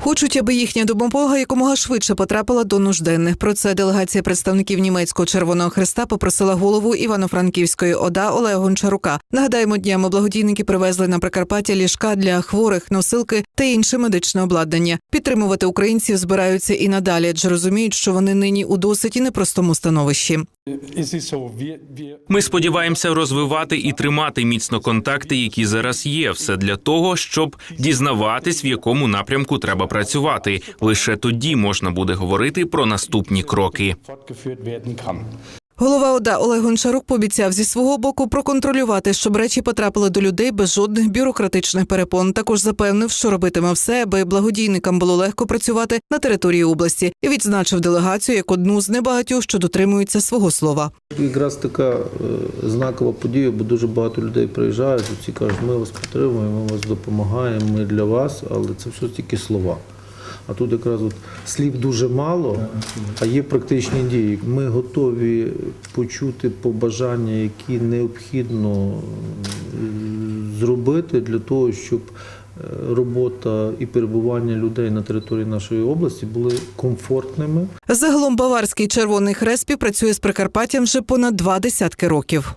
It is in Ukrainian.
Хочуть, аби їхня допомога якомога швидше потрапила до нужденних. Про це делегація представників німецького Червоного Христа попросила голову Івано-Франківської ОДА Олега Гончарука. Нагадаємо, днями благодійники привезли на Прикарпаття ліжка для хворих, носилки та інше медичне обладнання. Підтримувати українців збираються і надалі, адже розуміють, що вони нині у досить і непростому становищі. Ми сподіваємося розвивати і тримати міцно контакти, які зараз є. Все для того, щоб дізнаватись, в якому напрямку треба працювати. Лише тоді можна буде говорити про наступні кроки. Голова ОДА Олег Гончарук пообіцяв зі свого боку проконтролювати, щоб речі потрапили до людей без жодних бюрократичних перепон. Також запевнив, що робитиме все, аби благодійникам було легко працювати на території області, і відзначив делегацію як одну з небагатьох, що дотримуються свого слова. Якраз така е, знакова подія, бо дуже багато людей приїжджають, і кажуть, ми вас підтримуємо, ми вас допомагаємо, ми для вас, але це все тільки слова. А тут якраз от слів дуже мало, а є практичні дії. Ми готові почути побажання, які необхідно зробити для того, щоб е, робота і перебування людей на території нашої області були комфортними. Загалом Баварський Червоний Хрест співпрацює з Прикарпаттям вже понад два десятки років.